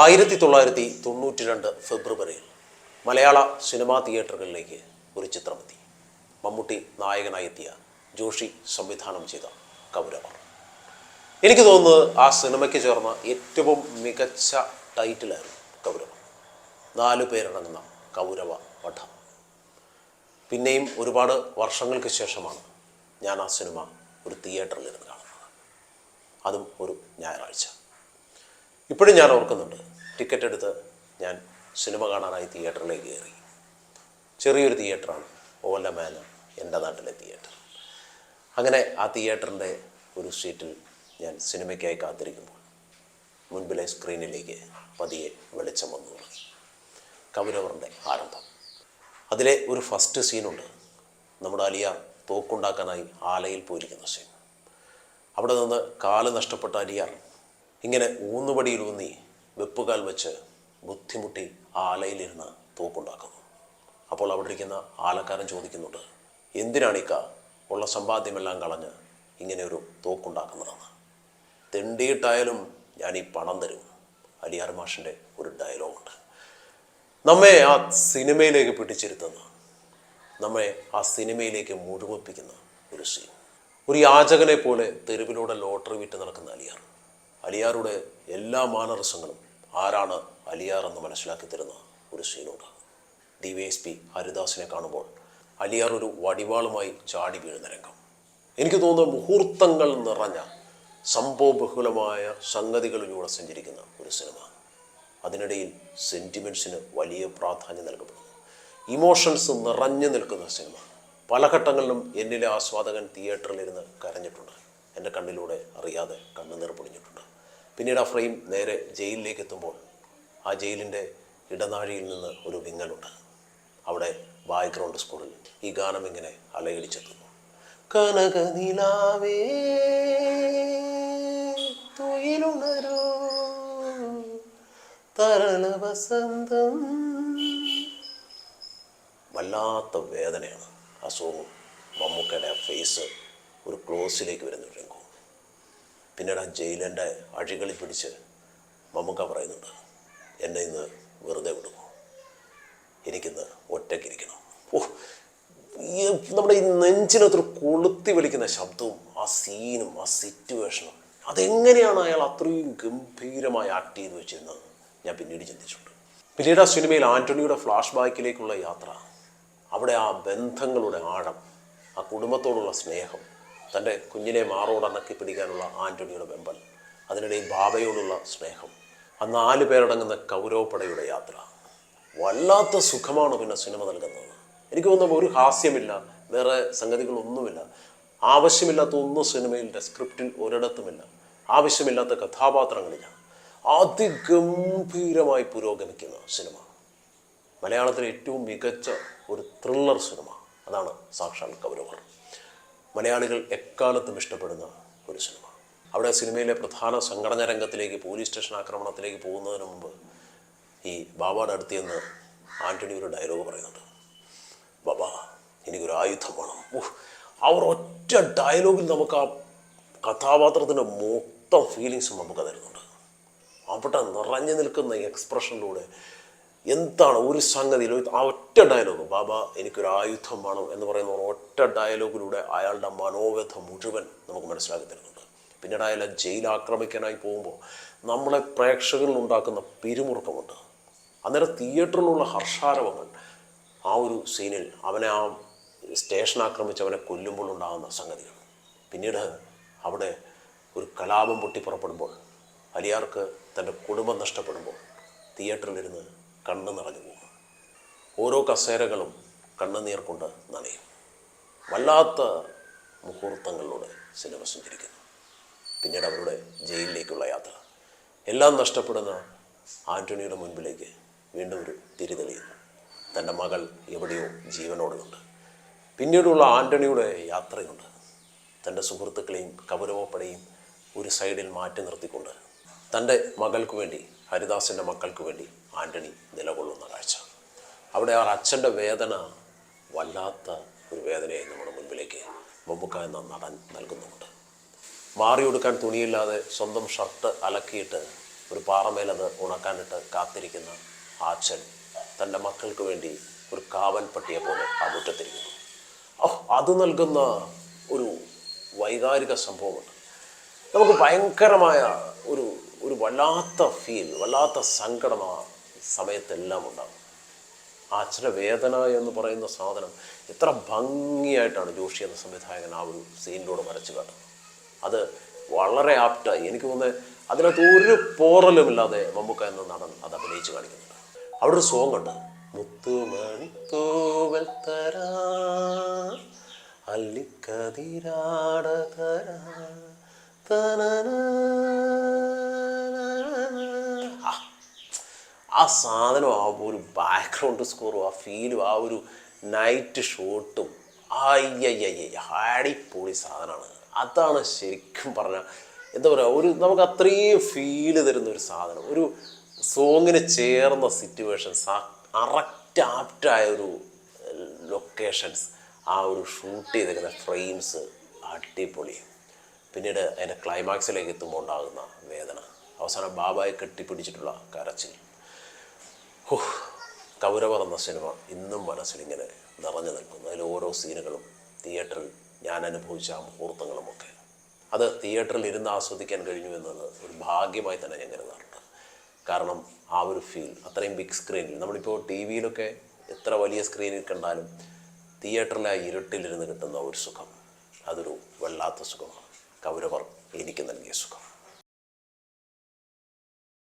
ആയിരത്തി തൊള്ളായിരത്തി തൊണ്ണൂറ്റി രണ്ട് ഫെബ്രുവരിയിൽ മലയാള സിനിമാ തിയേറ്ററുകളിലേക്ക് ഒരു ചിത്രമെത്തി. മമ്മൂട്ടി നായകനായി എത്തിയ ജോഷി സംവിധാനം ചെയ്ത കൗരവർ. എനിക്ക് തോന്നുന്നത് ആ സിനിമയ്ക്ക് ചേർന്ന ഏറ്റവും മികച്ച ടൈറ്റിലായിരുന്നു കൗരവ നാലു പേരടങ്ങുന്ന കൗരവ പഠം. പിന്നെയും ഒരുപാട് വർഷങ്ങൾക്ക് ശേഷമാണ് ഞാൻ ആ സിനിമ ഒരു തിയേറ്ററിൽ ഇരുന്ന് കാണുന്നത്. അതും ഒരു ഞായറാഴ്ച. ഇപ്പോഴും ഞാൻ ഓർക്കുന്നുണ്ട്. ടിക്കറ്റ് എടുത്ത് ഞാൻ സിനിമ കാണാനായി തിയേറ്ററിലേക്ക് കയറി. ചെറിയൊരു തിയേറ്ററാണ്. ഓലമേന എന്റെ നാട്ടിലെ തിയേറ്റർ. അങ്ങനെ ആ തിയേറ്ററിന്റെ ഒരു സീറ്റിൽ ഞാൻ സിനിമയ്ക്കായി കാത്തിരിക്കുമ്പോൾ മുൻപിലെ സ്ക്രീനിലേക്ക് പതിയെ വെളിച്ചം വന്നു കൗരവറിന്റെ ആരംഭം. അതിലെ ഒരു ഫസ്റ്റ് സീനുണ്ട്. നമ്മുടെ അലിയ തോക്കുണ്ടാക്കാനായി ആലയിൽ പോയിരിക്കുന്ന സീൻ. അവിടെ നിന്ന് കാൽ നഷ്ടപ്പെട്ട അലിയാർ ഇങ്ങനെ ഊന്നുപടിയിൽ ഊന്നി വെപ്പുകാൽ വെച്ച് ബുദ്ധിമുട്ടി ആലയിലിരുന്ന് തോക്കുണ്ടാക്കുന്നു. അപ്പോൾ അവിടെ ഇരിക്കുന്ന ആലക്കാരൻ ചോദിക്കുന്നുണ്ട് എന്തിനാണ് ഇക്ക ഉള്ള സമ്പാദ്യമെല്ലാം കളഞ്ഞ് ഇങ്ങനെ ഒരു തോക്കുണ്ടാക്കുന്നതെന്ന്? തെണ്ടിയിട്ടായാലും ഞാൻ ഈ പണം തരും. അലിയാർ മാഷിന്റെ ഒരു ഡയലോഗുണ്ട്. നമ്മെ ആ സിനിമയിലേക്ക് പിടിച്ചിരുത്തുന്ന നമ്മെ ആ സിനിമയിലേക്ക് മുഴുവപ്പിക്കുന്ന ഒരു സീൻ ഒരു യാചകനെ പോലെ തെരുവിലൂടെ ലോട്ടറി വിറ്റ് നടക്കുന്ന അലിയാർ. അലിയാറുടെ എല്ലാ മാനരസങ്ങളും ആരാണ് അലിയാർ എന്ന് മനസ്സിലാക്കി തരുന്ന ഒരു സീനുണ്ട് ഡി വൈ എസ് പി ഹരിദാസിനെ കാണുമ്പോൾ അലിയാർ ഒരു വടിവാളുമായി ചാടി വീഴുന്ന രംഗം. എനിക്ക് തോന്നുന്ന മുഹൂർത്തങ്ങൾ നിറഞ്ഞ സംഭവബഹുലമായ സംഗതികളിലൂടെ സഞ്ചരിക്കുന്ന ഒരു സിനിമ. അതിനിടയിൽ സെന്റിമെന്റ്സിന് വലിയ പ്രാധാന്യം നൽകപ്പെടുന്നു. ഇമോഷൻസ് നിറഞ്ഞു നിൽക്കുന്ന സിനിമ. പല ഘട്ടങ്ങളിലും എന്നിലെ ആസ്വാദകൻ തിയേറ്ററിലിരുന്ന് കരഞ്ഞിട്ടുണ്ട്. എന്റെ കണ്ണിലൂടെ അറിയാതെ കണ്ണുനീർ പൊടിഞ്ഞിട്ടുണ്ട് പിന്നീട് ഫ്രെയിം നേരെ ജയിലിലേക്ക് എത്തുമ്പോൾ ആ ജയിലിന്റെ ഇടനാഴിയിൽ നിന്ന് ഒരു വിങ്ങലുണ്ട്. അവിടെ ബാക്ക്ഗ്രൗണ്ട് സ്കോറിൽ ഈ ഗാനം ഇങ്ങനെ അലയടിച്ചെത്തുന്നു. കനകനിലാവേ തുയിലുണരൂ വസന്തം. വല്ലാത്ത വേദനയാണ് ആ സോങ്ങും മമ്മൂക്കയുടെ ഫേസ് ഒരു ക്ലോസിലേക്ക് വരുന്ന ഒരു രംഗവും പിന്നീട് ആ ജയിലിന്റെ അഴികളിൽ പിടിച്ച് മമ്മൂക്ക പറയുന്നുണ്ട് എന്നെ ഇന്ന് വെറുതെ വിടുന്നു. എനിക്കിന്ന് ഒറ്റയ്ക്കിരിക്കണം ഓ ഈ നമ്മുടെ ഈ നെഞ്ചിനകത്തൊരു കൊളുത്തി വിളിക്കുന്ന ശബ്ദവും ആ സീനും ആ സിറ്റുവേഷനും അതെങ്ങനെയാണ് അയാൾ അത്രയും ഗംഭീരമായി ആക്ട് ചെയ്ത് വെച്ചിരുന്നത്? ഞാൻ പിന്നീട് ചിന്തിച്ചിട്ടുണ്ട്. പിന്നീട് ആ സിനിമയിൽ ആന്റണിയുടെ ഫ്ലാഷ് ബാക്കിലേക്കുള്ള യാത്ര അവിടെ ആ ബന്ധങ്ങളുടെ ആഴം ആ കുടുംബത്തോടുള്ള സ്നേഹം തന്റെ കുഞ്ഞിനെ മാറോടണക്കി പിടിക്കാനുള്ള ആന്റണിയുടെ വെമ്പൽ അതിനിടയിൽ ബാബയോടുള്ള സ്നേഹം ആ നാല് പേരടങ്ങുന്ന കൗരവപ്പടയുടെ യാത്ര. വല്ലാത്ത സുഖമാണ് പിന്നെ സിനിമ നൽകുന്നത്. എനിക്ക് തോന്നുന്നു ഒരു ഹാസ്യമില്ല വേറെ സംഗതികളൊന്നുമില്ല. ആവശ്യമില്ലാത്ത ഒന്നും സിനിമയിലെ സ്ക്രിപ്റ്റിൽ ഒരിടത്തുമില്ല. ആവശ്യമില്ലാത്ത കഥാപാത്രങ്ങളില്ല. അതിഗംഭീരമായി പുരോഗമിക്കുന്ന സിനിമ. മലയാളത്തിലെ ഏറ്റവും മികച്ച ഒരു ത്രില്ലർ സിനിമ. അതാണ് സാക്ഷാൽ കൗരവർ. മലയാളികൾ എക്കാലത്തും ഇഷ്ടപ്പെടുന്ന ഒരു സിനിമ. അവിടെ സിനിമയിലെ പ്രധാന സംഘടന രംഗത്തിലേക്ക് പോലീസ് സ്റ്റേഷൻ ആക്രമണത്തിലേക്ക് പോകുന്നതിന് മുമ്പ് ഈ ബാബയുടെ അടുത്ത് ആന്റണി ഒരു ഡയലോഗ് പറയുന്നുണ്ട്. ബാബാ എനിക്കൊരു ആയുധം വേണം. അവർ ഒറ്റ ഡയലോഗിൽ നമുക്ക് ആ കഥാപാത്രത്തിന്റെ മൊത്തം ഫീലിങ്സും നമുക്ക് തരുന്നുണ്ട്. അവിടെ നിറഞ്ഞു നിൽക്കുന്ന എക്സ്പ്രഷനിലൂടെ എന്താണ് ഒരു സംഗതിയിൽ ആ ഒറ്റ ഡയലോഗ് ബാബ എനിക്കൊരു ആയുധം വേണം എന്ന് പറയുന്ന ഒറ്റ ഡയലോഗിലൂടെ അയാളുടെ മനോവ്യഥ മുഴുവൻ നമുക്ക് മനസ്സിലാക്കി തരുന്നുണ്ട് പിന്നീട് അയാളെ ജയിൽ ആക്രമിക്കാനായി പോകുമ്പോൾ നമ്മളെ പ്രേക്ഷകരിൽ ഉണ്ടാക്കുന്ന പിരിമുറുക്കമുണ്ട്. അന്നേരം തിയേറ്ററിലുള്ള ഹർഷാരവങ്ങൾ ആ ഒരു സീനിൽ അവനെ ആ സ്റ്റേഷൻ ആക്രമിച്ച് അവനെ കൊല്ലുമ്പോൾ ഉണ്ടാകുന്ന സംഗതികൾ. പിന്നീട് അവിടെ ഒരു കലാപം പൊട്ടി പുറപ്പെടുമ്പോൾ അലിയാർക്ക് തന്റെ കുടുംബം നഷ്ടപ്പെടുമ്പോൾ തിയേറ്ററിലിരുന്ന് കണ്ണ് നിറഞ്ഞു പോകും. ഓരോ കസേരകളും കണ്ണുനീർ കൊണ്ട് നനയും. വല്ലാത്ത മുഹൂർത്തങ്ങളിലൂടെ സിനിമ സഞ്ചരിക്കുന്നു. പിന്നീട് അവരുടെ ജയിലിലേക്കുള്ള യാത്ര. എല്ലാം നഷ്ടപ്പെടുന്ന ആന്റണിയുടെ മുൻപിലേക്ക് വീണ്ടും ഒരു തിരിതെളിയുന്നു തന്റെ മകൾ എവിടെയോ ജീവനോടുണ്ട് പിന്നീടുള്ള ആന്റണിയുടെ യാത്രയുണ്ട്. തന്റെ സുഹൃത്തുക്കളെയും കൗരവപ്പടയും ഒരു സൈഡിൽ മാറ്റി നിർത്തിക്കൊണ്ട് തന്റെ മകൾക്ക് വേണ്ടി ഹരിദാസിന്റെ മക്കൾക്ക് വേണ്ടി ആന്റണി നിലകൊള്ളുന്ന കാഴ്ച. അവിടെ ആ അച്ഛന്റെ വേദന വല്ലാത്ത ഒരു വേദനയായി നമ്മുടെ മുൻപിലേക്ക് മമ്മൂക്ക എന്ന നടൻ നൽകുന്നുമുണ്ട്. മാറിയെടുക്കാൻ തുണിയില്ലാതെ സ്വന്തം ഷർട്ട് അലക്കിയിട്ട് ഒരു പാറമേലത് ഉണക്കാനിട്ട് കാത്തിരിക്കുന്ന ആ അച്ഛൻ തന്റെ മക്കൾക്ക് വേണ്ടി ഒരു കാവൽ പട്ടിയെ പോലെ ആ മുറ്റത്തിരിക്കുന്നു. ഓ അത് നൽകുന്ന ഒരു വൈകാരിക സംഭവമുണ്ട്. നമുക്ക് ഭയങ്കരമായ ഒരു ഒരു വല്ലാത്ത ഫീൽ വല്ലാത്ത സങ്കടമാണ് സമയത്തെല്ലാം ഉണ്ടാകും ആ അച്ഛന വേദന എന്ന് പറയുന്ന സാധനം എത്ര ഭംഗിയായിട്ടാണ് ജോഷി എന്ന സംവിധായകൻ ആ ഒരു സീനിലൂടെ വരച്ചു കാട്ടുന്നത്. അത് വളരെ ആപ്റ്റായി. എനിക്ക് തോന്നുന്നത് അതിനകത്ത് ഒരു പോറലുമില്ലാതെ മമ്മൂക്ക എന്ന നടൻ അത് അഭിനയിച്ച് കാണിക്കുന്നുണ്ട്. അവിടെ ഒരു സോങ് ഉണ്ട്. മുത്തുമണി തൂവൽ തരാ അല്ലിക്കതിരാട തരാ തനന ആ സാധനം ആ ഒരു ബാക്ക്ഗ്രൗണ്ട് സ്കോറും ആ ഫീലും ആ ഒരു നൈറ്റ് ഷോട്ടും അയ്യയ്യയ്യ അടിപൊളി സാധനമാണ്. അതാണ് ശരിക്കും പറഞ്ഞാൽ എന്താ പറയുക ഒരു നമുക്ക് അത്രയും ഫീൽ തരുന്ന ഒരു സാധനം. ഒരു സോങ്ങിന് ചേർന്ന സിറ്റുവേഷൻസ് ആ കറക്റ്റ് ആപ്റ്റായ ഒരു ലൊക്കേഷൻസ് ആ ഒരു ഷൂട്ട് ചെയ്തിരിക്കുന്ന ഫ്രെയിംസ് അടിപൊളി. പിന്നീട് അതിന്റെ ക്ലൈമാക്സിലേക്ക് എത്തുമ്പോൾ ഉണ്ടാകുന്ന വേദന. അവസാനം ബാബായെ കെട്ടിപ്പിടിച്ചിട്ടുള്ള കരച്ചിൽ. കൗരവർ എന്ന സിനിമ ഇന്നും മനസ്സിലിങ്ങനെ നിറഞ്ഞു നിൽക്കുന്നു. അതിൽ ഓരോ സീനുകളും തിയേറ്ററിൽ ഞാൻ അനുഭവിച്ച ആ മുഹൂർത്തങ്ങളുമൊക്കെ. അത് തിയേറ്ററിൽ ഇരുന്ന് ആസ്വദിക്കാൻ കഴിഞ്ഞു എന്നത് ഒരു ഭാഗ്യമായി തന്നെ ഞാൻ കരുതാറുണ്ട്. കാരണം ആ ഒരു ഫീൽ അത്രയും ബിഗ് സ്ക്രീനിൽ നമ്മളിപ്പോൾ ടി വിയിലൊക്കെ എത്ര വലിയ സ്ക്രീനിൽ കണ്ടാലും തിയേറ്ററിലെ ഇരുട്ടിലിരുന്ന് കിട്ടുന്ന ഒരു സുഖം അതൊരു വല്ലാത്ത സുഖമാണ്. കൗരവർ എനിക്ക് നൽകിയ സുഖം.